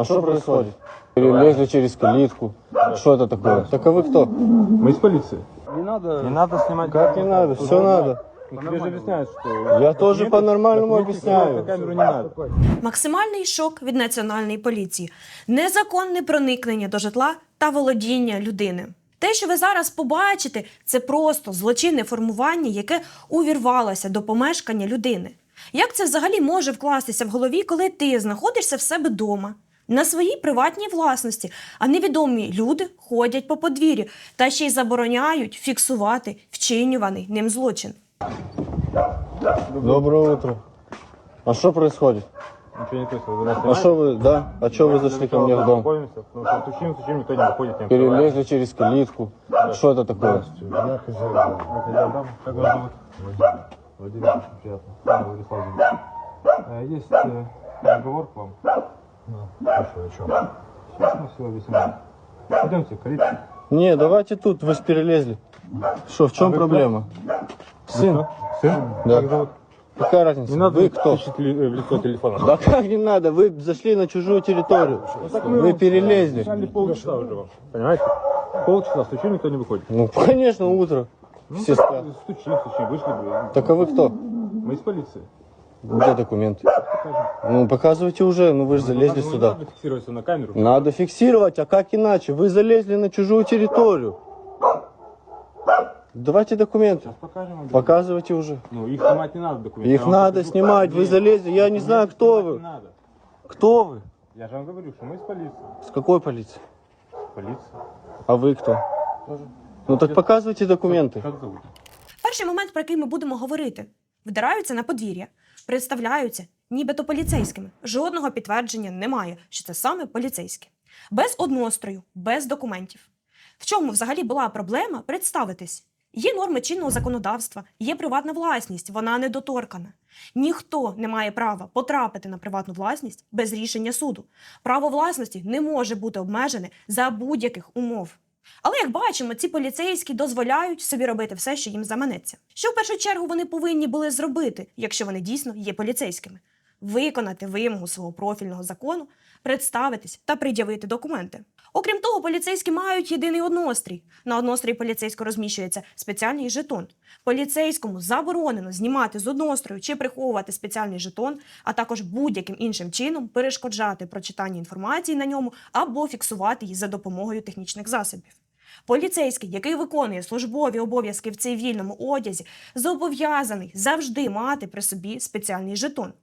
А что происходит? Перелезли через калитку. Что это такое? Так а вы кто? Мы из полиции. Не надо. Не надо снимать. Как не надо? Все надо. Ну, Тебе же объясняют, что... Я тоже по-нормальному Документы снимать на объясняю. камеру не надо. Максимальний шок від національної поліції, незаконне проникнення до житла та володіння людини. Те, що ви зараз побачите, це просто злочинне формування, яке увірвалося до помешкання людини. Як це взагалі може вкластися в голові, коли ти знаходишся в себе вдома? На своїй приватній власності, а невідомі люди ходять по подвір'ю та ще й забороняють фіксувати вчинюваний ним злочин. Доброе утро. А что происходит? Ничего не происходит. Вы нас А снимаете? что вы, да? А что вы зашли ко мне в дом? Знакомимся, потому что стучим, стучим, никто не выходит. не Перелезли через калитку. Что это такое? открывает. Хозяин дома. Как вас зовут? Владимир, очень приятно. Да, Владислав Владимирович. Э, Есть э, разговор к вам. Хорошо, о чем? Сейчас мы все объясним. Пойдемте, калитку. Не, давайте тут, вы же перелезли. Что, в чем вы проблема? Сын, Кто? Сын? Да. Как зовут? какая разница? Не надо Вы кто? э, в лицо телефона. Да как не надо? Вы зашли на чужую территорию. Вы перелезли. Полчаса уже вам. Понимаете? Полчаса стучим, никто не выходит. Ну, конечно, утро. Все так, спят. Стучим, стучим, вышли бы. Так а вы кто? Мы из полиции. Где документы? Покажем. Ну, показывайте уже, ну вы же залезли Ну, сюда. Надо фиксировать на камеру. Надо фиксировать, а как иначе? Вы залезли на чужую территорию. Давайте документы. Сейчас покажем вам. Показывайте уже. Ну, их снимать не надо документы. Их надо покажу. снимать, вы Нет, залезли. Я не знаю, кто вы. Не надо. Кто вы? Я же вам говорю, что мы из полиции. С какой полиции? Полиция. А вы кто? Тоже. Ну так показывайте документы. Как зовут? Перший момент, про який ми будемо говорити, вдираються на подвір'я, представляються нібито поліцейськими. Жодного підтвердження немає, що це саме поліцейські. Без однострою, без документів. В чому взагалі була проблема представитись? Є норми чинного законодавства, є приватна власність, вона недоторкана. Ніхто не має права потрапити на приватну власність без рішення суду. Право власності не може бути обмежене за будь-яких умов. Але як бачимо, ці поліцейські дозволяють собі робити все, що їм заманеться. Що в першу чергу вони повинні були зробити, якщо вони дійсно є поліцейськими? Виконати вимогу свого профільного закону, представитись та пред'явити документи. Окрім того, поліцейські мають єдиний однострій. На однострій поліцейського розміщується спеціальний жетон. Поліцейському заборонено знімати з однострою чи приховувати спеціальний жетон, а також будь-яким іншим чином перешкоджати прочитанню інформації на ньому або фіксувати її за допомогою технічних засобів. Поліцейський, який виконує службові обов'язки в цивільному одязі, зобов'язаний завжди мати при собі спеціальний жетон.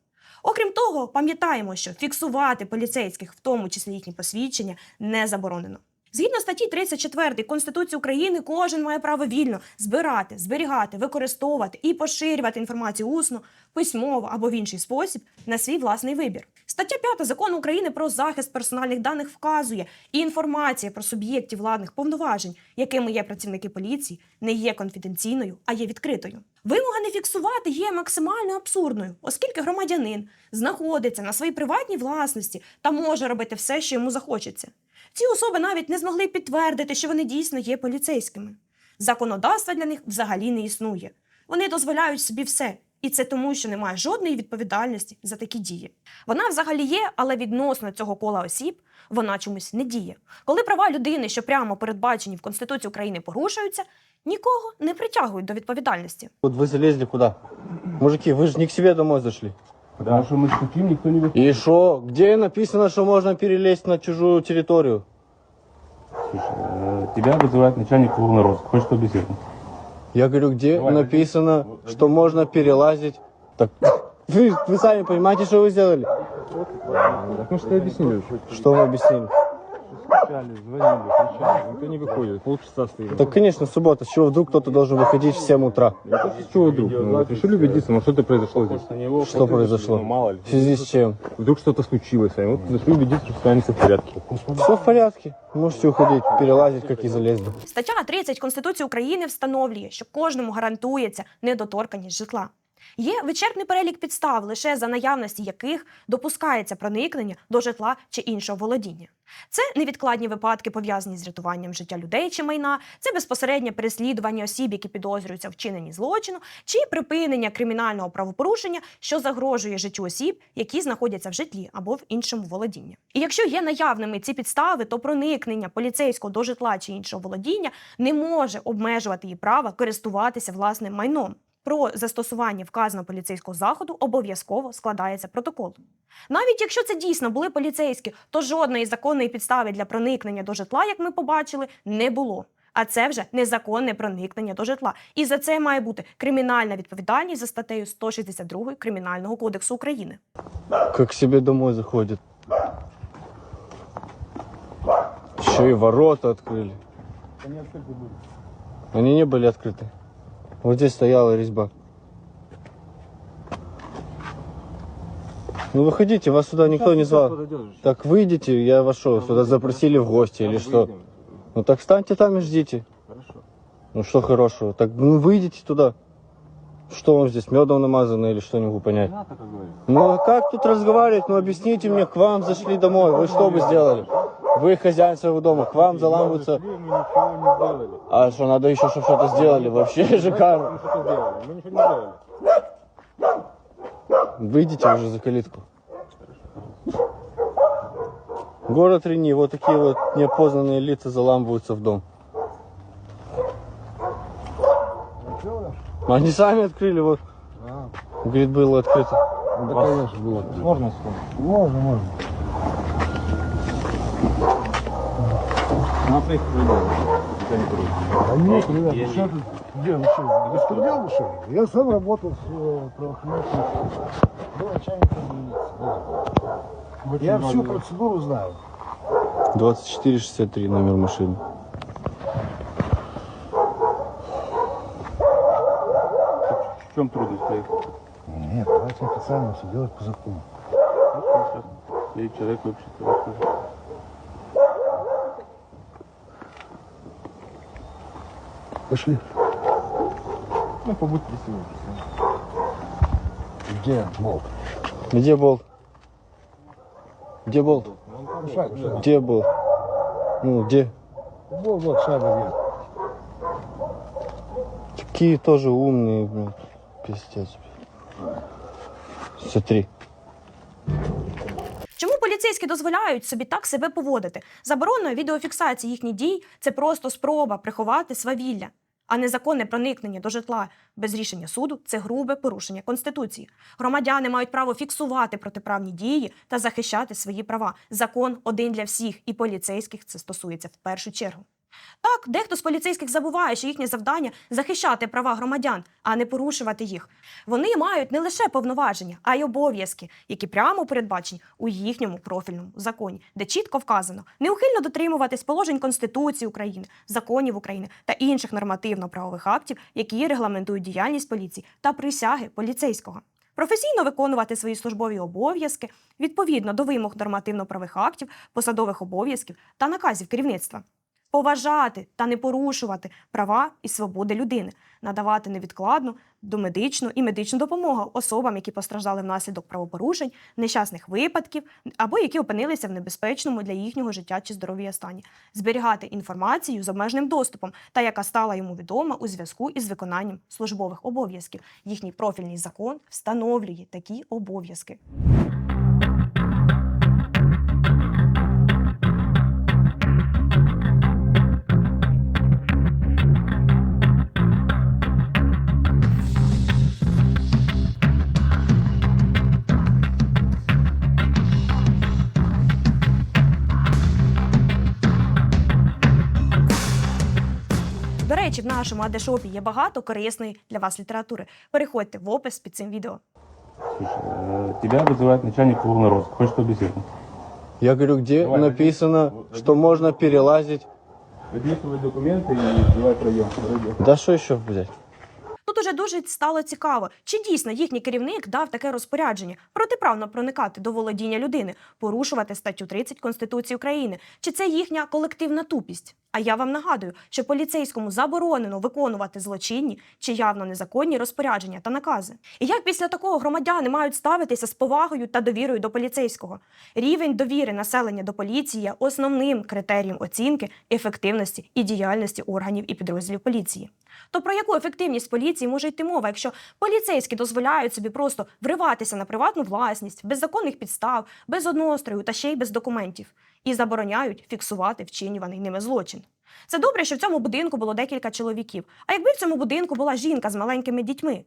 Окрім того, пам'ятаємо, що фіксувати поліцейських, в тому числі їхні посвідчення, не заборонено. Згідно статті 34 Конституції України, кожен має право вільно збирати, зберігати, використовувати і поширювати інформацію усно, письмово або в інший спосіб на свій власний вибір. Стаття 5 закону України про захист персональних даних вказує, і інформація про суб'єктів владних повноважень, якими є працівники поліції, не є конфіденційною, а є відкритою. Вимога не фіксувати є максимально абсурдною, оскільки громадянин знаходиться на своїй приватній власності та може робити все, що йому захочеться. Ці особи навіть не змогли підтвердити, що вони дійсно є поліцейськими. Законодавства для них взагалі не існує. Вони дозволяють собі все. І це тому, що немає жодної відповідальності за такі дії. Вона взагалі є, але відносно цього кола осіб вона чомусь не діє. Коли права людини, що прямо передбачені в Конституції України, порушуються, нікого не притягують до відповідальності. Вот вы залезли куда? Мужики, вы же не к себе домой зашли. Потому что мы стучим, никто не выходит. И что? Где написано, что можно перелезть на чужую территорию? Слушай, э, тебя вызывает начальник уголовного розыска. Хочешь побеседовать? Я говорю, где Давай, написано, пойдем. что можно перелазить? Так вы, вы сами понимаете, что вы сделали? Так мы что объяснили. Что вы объяснили? Кричали, звонили, кричали. Никто не выходит. Полчаса стоим. Так, конечно, суббота. С чего вдруг кто-то должен выходить в 7 утра? С чего вдруг? Ну, вот решили убедиться, может что-то произошло здесь. Что произошло? Ну, мало ли. В связи с чем? Вдруг что-то случилось. А вот решили убедиться, что с вами все в порядке. Все в порядке. Можете уходить, перелазить, как и залезли. Стаття 30 Конституції України встановлює, що кожному гарантується недоторканість житла. Є вичерпний перелік підстав, лише за наявності яких допускається проникнення до житла чи іншого володіння. Це невідкладні випадки, пов'язані з рятуванням життя людей чи майна, це безпосереднє переслідування осіб, які підозрюються вчиненні злочину, чи припинення кримінального правопорушення, що загрожує життю осіб, які знаходяться в житлі або в іншому володінні. І якщо є наявними ці підстави, то проникнення поліцейського до житла чи іншого володіння не може обмежувати її права користуватися власним майном Про застосування вказаного поліцейського заходу обов'язково складається протокол. Навіть якщо це дійсно були поліцейські, то жодної законної підстави для проникнення до житла, як ми побачили, не було. А це вже незаконне проникнення до житла. І за це має бути кримінальна відповідальність за статтею 162 Кримінального кодексу України. Как к себе домой заходит. Еще и ворота открыли. Они открыты были. Они не были открыты. Вот здесь стояла резьба. Ну выходите, вас сюда никто не звал. Так выйдите, я что, сюда запросили в гости или что? Ну так встаньте там и ждите. Хорошо. Ну что хорошего? Так ну выйдите туда. Что вам здесь, медом намазано или что, не могу понять. Ну а как тут разговаривать? Ну объясните мне, к вам зашли домой. Вы что бы сделали? Вы хозяин своего дома, к вам заламываются. Мы ничего не сделали. А что, надо еще, чтобы что-то сделали? Вообще Мы шикарно. что-то сделали. Мы ничего не сделали. Выйдите уже за калитку. Город Рени, вот такие вот неопознанные лица заламываются в дом. Они сами открыли, вот. Говорит, было открыто. Да, конечно, было. Можно вспомнить? Можно, можно. На своих Да нет, ребят, ну что тут, где, ну что, ли? Я сам работал с э, правоохранительной Был начальником милиции. Я всю процедуру знаю. 2463 номер машины. В чем трудность? Нет, давайте официально все делать по закону. Я человек вообще-то расскажу. Пошли. Ну, побудьте сегодня. Где болт? Где болт? Где болт? Ну. Где был? Ну, где? Вот, вот, шайба есть. Такие тоже умные, блин. Пиздец. Смотри. Чому поліцейські дозволяють собі так себе поводити? Забороною відеофіксації їхніх дій це просто спроба приховати свавілля, а незаконне проникнення до житла без рішення суду це грубе порушення конституції. Громадяни мають право фіксувати протиправні дії та захищати свої права. Закон один для всіх, і поліцейських це стосується в першу чергу. Так, дехто з поліцейських забуває, що їхнє завдання захищати права громадян, а не порушувати їх. Вони мають не лише повноваження, а й обов'язки, які прямо передбачені у їхньому профільному законі, де чітко вказано неухильно дотримуватись положень Конституції України, законів України та інших нормативно-правових актів, які регламентують діяльність поліції та присяги поліцейського. Професійно виконувати свої службові обов'язки відповідно до вимог нормативно-правових актів, посадових обов'язків та наказів керівництва поважати та не порушувати права і свободи людини, надавати невідкладну домедичну і медичну допомогу особам, які постраждали внаслідок правопорушень, нещасних випадків або які опинилися в небезпечному для їхнього життя чи здоров'я стані, зберігати інформацію з обмеженим доступом та яка стала йому відома у зв'язку із виконанням службових обов'язків. Їхній профільний закон встановлює такі обов'язки. речі, в нашому адешопі є багато корисної для вас літератури. Переходьте в опис під цим відео. Слушай, э, тебя вызывает начальник уголовного розыска. Хочешь побеседовать? Я говорю, где Давай, написано, води- что можно перелазить. Возьми свои документы и давай пройдем. пройдем. Да что еще взять? Тут уже дуже стало цікаво, чи дійсно їхній керівник дав таке розпорядження протиправно проникати до володіння людини, порушувати статтю 30 Конституції України, чи це їхня колективна тупість. А я вам нагадую, що поліцейському заборонено виконувати злочинні чи явно незаконні розпорядження та накази. І як після такого громадяни мають ставитися з повагою та довірою до поліцейського? Рівень довіри населення до поліції є основним критерієм оцінки ефективності і діяльності органів і підрозділів поліції. То про яку ефективність поліції може йти мова, якщо поліцейські дозволяють собі просто вриватися на приватну власність без законних підстав, без однострою та ще й без документів, і забороняють фіксувати вчинюваний ними злочин? Це добре, що в цьому будинку було декілька чоловіків. А якби в цьому будинку була жінка з маленькими дітьми,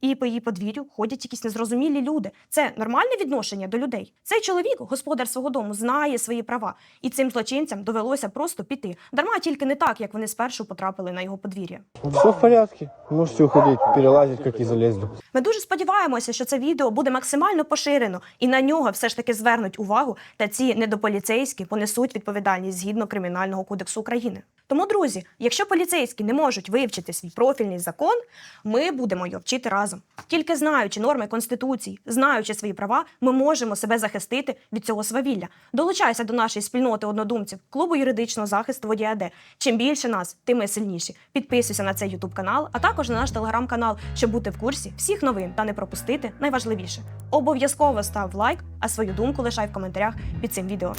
і по її подвір'ю ходять якісь незрозумілі люди. Це нормальне відношення до людей. Цей чоловік, господар свого дому, знає свої права, і цим злочинцям довелося просто піти. Дарма тільки не так, як вони спершу потрапили на його подвір'я. Все в порядке. Можете уходить, перелазить, как и залезли. Ми дуже сподіваємося, що це відео буде максимально поширено, і на нього все ж таки звернуть увагу, та ці недополіцейські понесуть відповідальність згідно кримінального кодексу України. Тому, друзі, якщо поліцейські не можуть вивчити свій профільний закон, ми будемо його вчити разом. Тільки знаючи норми конституції, знаючи свої права, ми можемо себе захистити від цього свавілля. Долучайся до нашої спільноти однодумців, клубу юридичного захисту водія Д. Чим більше нас, тим ми сильніші. Підписуйся на цей ютуб канал, а також на наш телеграм-канал, щоб бути в курсі всіх новин та не пропустити найважливіше. Обов'язково став лайк, а свою думку лишай в коментарях під цим відео.